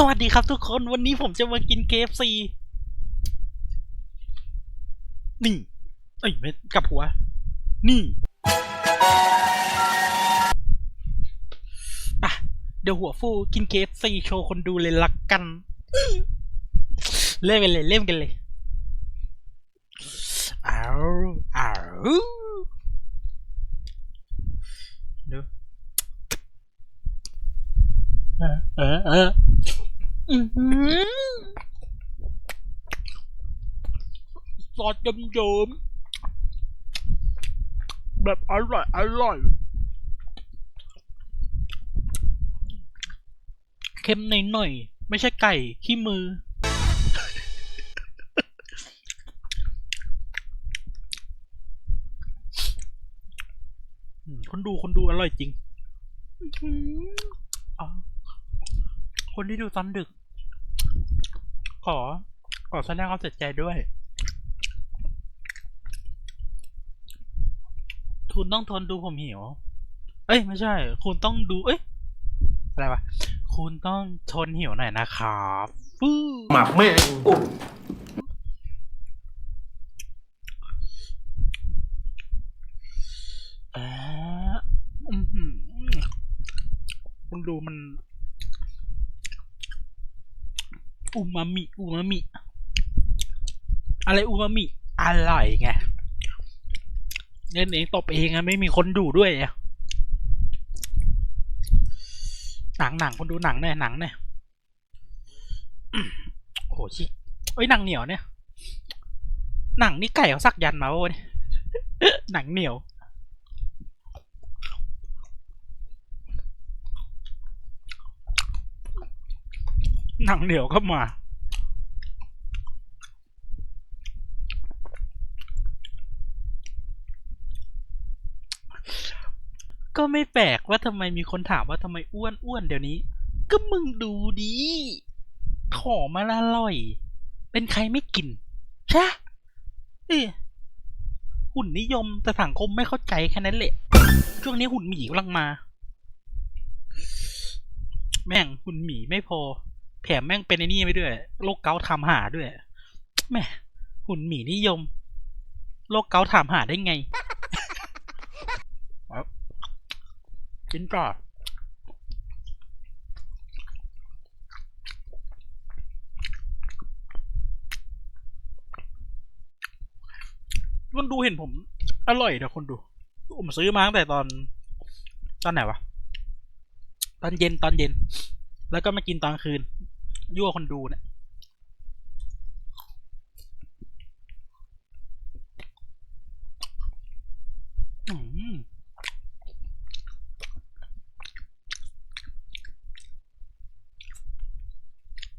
สวัสดีครับทุกคนวันนี้ผมจะมากิน KFC นี่เอ้ยไม่กับหัว นี่ปะเดี๋ยวหัวฟูกิน KFC โชว์คนดูเลยลักกัน เล่นกันเลย เล่นกันเลยอ้าวอ้าวเดี๋ยวเออเออ อออือหือซอสเยิ้มๆแบบอร่อยอร่อย เค็มหน่อยๆไม่ใช่ไก่ ขี้มืออืมคนดูคนดูอร่อยจริงอื้อหืออ๋อคนที่ดูตอนดึก ขอ ขอแสดงความเสียใจด้วย คุณต้องทนดูผมหิว เอ้ย ไม่ใช่ คุณต้องดู เอ้ย อะไรวะ คุณต้องทนหิวหน่อยนะครับฟู้หมักแม่งโอ้อ่าอือหือคุณดูมัน อูมามิอูมามิอะไรอูมามิอร่อยไงเล่นเองตบเองอะไม่มีคนดูด้วยอะหนังหนังคนดูหนังเนี่ยหนังเนี่ยโอ้โหชิเอ้ยหนังเหนียวเนี่ย หนังนี่ไก่เขาสักยันมาวะเนี่ยหนังเหนียว หนังเหนียวก็มาก็ไม่แปลกว่าทำไมมีคนถามว่าทำไมอ้วนอ้วนเดี๋ยวนี้ ก็มึงดูดี ของมันอร่อย เป็นใครไม่กินใช่เอ้ยหุ่นนิยมแต่สังคมไม่เข้าใจแค่นั้นแหละ ช่วงนี้หุ่นหมีกำลังมา แม่งหุ่นหมีไม่พอ แถมแม่งเป็นไอ้นี่ไปด้วยโรคเกาต์ทำหาด้วยแม่หุ่นหมีนิยมโรคเกาต์ถามหาได้ไงเอากินต่อคนดูเห็นผม อร่อยนะคนดู ผมซื้อมาตั้งแต่ตอน ตอนไหนวะ ตอนเย็นตอนเย็น แล้วก็มากินตอนคืน ยั่วคนดูเนี่ย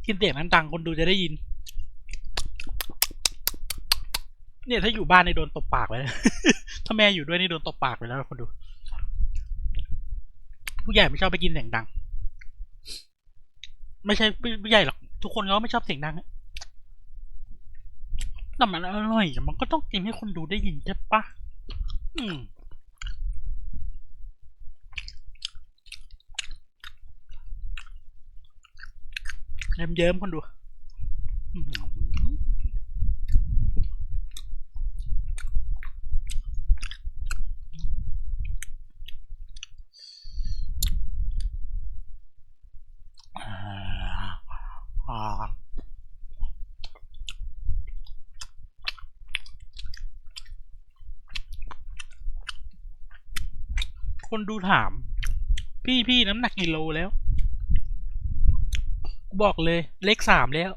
กินเสียงนั้นดังคนดูจะได้ยิน เนี่ยถ้าอยู่บ้านในโดนตบปากไปแล้วถ้าแม่อยู่ด้วยนี่โดนตบปากไปแล้วคนดู ผู้ใหญ่ไม่ชอบไปกินเสียงดัง ไม่ใช่ผู้ใหญ่หรอก ทุกคนก็ไม่ชอบเสียงดังแต่มันอร่อย มันก็ต้องกินให้คนดูได้ยินใช่ปะอืมเยิ้มๆคนดูอื้อหืออ่าอ่า คนดูถาม พี่พี่น้ำหนักกี่โลแล้วบอกเลยเลขสามแล้ว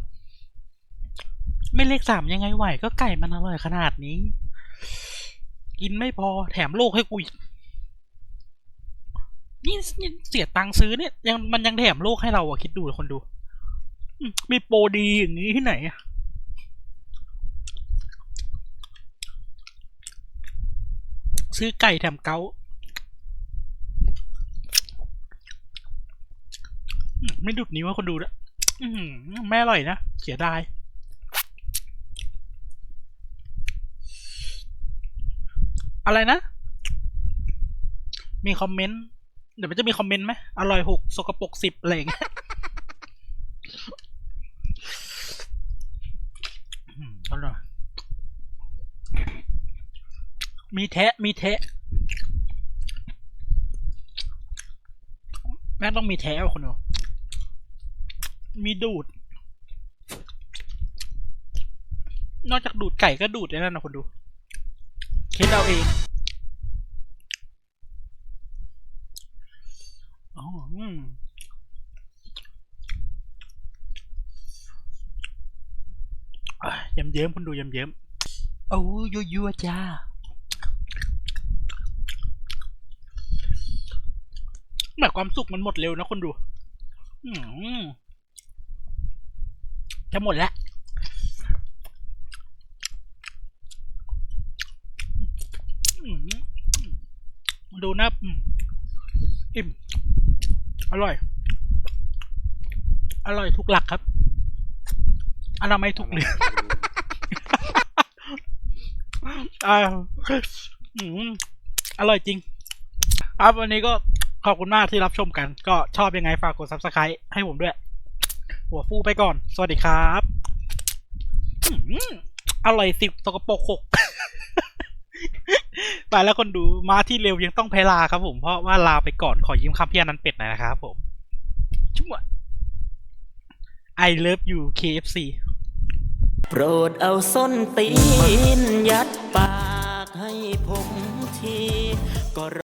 ไม่เลขสามยังไงไหว ก็ไก่มันอร่อยขนาดนี้ กินไม่พอแถมโลกให้กูอีกนี่เสียตังค์ซื้อเนี่ยยังมันยังแถมโลกให้เราอะคิดดูคนดูมมีโปรดีอย่างนี้ที่ไหนอะซื้อไก่แถมเกา ไม่ดุดนิ้วให้คนดูด้วแม่อร่อยนะ เสียดาย อะไรนะ มีคอมเมนต์ เดี๋ยวมันจะมีคอมเมนต์ไหมอร่อยหกสกปรกสิบอะไรงเงี้ยอร่อยมีแทะ มีแทะ แม่ต้องมีแทะคนเดียว มีดูด นอกจากดูดไก่ก็ดูดไอ้นั่นนะคนดูคิดเอาเองอ๋ออืมอะเยิ้มเยิ้มคนดูเยิ้มเยิ้มโอ้ยัวยัวจ้าหมายความสุขมันหมดเร็วนะคนดู อืม จะหมดแล้วอืมดูนะอืมอิ่ม อร่อย อร่อยทุกหลักครับอนามัยทุกเรื่องอ่าอืมอร่อยจริง ครับวันนี้ก็ขอบคุณมากที่รับชมกัน ก็ชอบยังไงฝากกด subscribe ให้ผมด้วย หัวฟูไปก่อน สวัสดีครับอร่อยสิบตกปรกหกไปแล้วคนดูมาที่เร็วยังต้องแพ้ลาครับผม เพราะว่าลาไปก่อนขอยิ้มคำพี่อนันต์เป็ดหน่อยนะครับผมชุ่ม I love you KFC โปรดเอาส้นตีนยัดปากให้ผมทีก็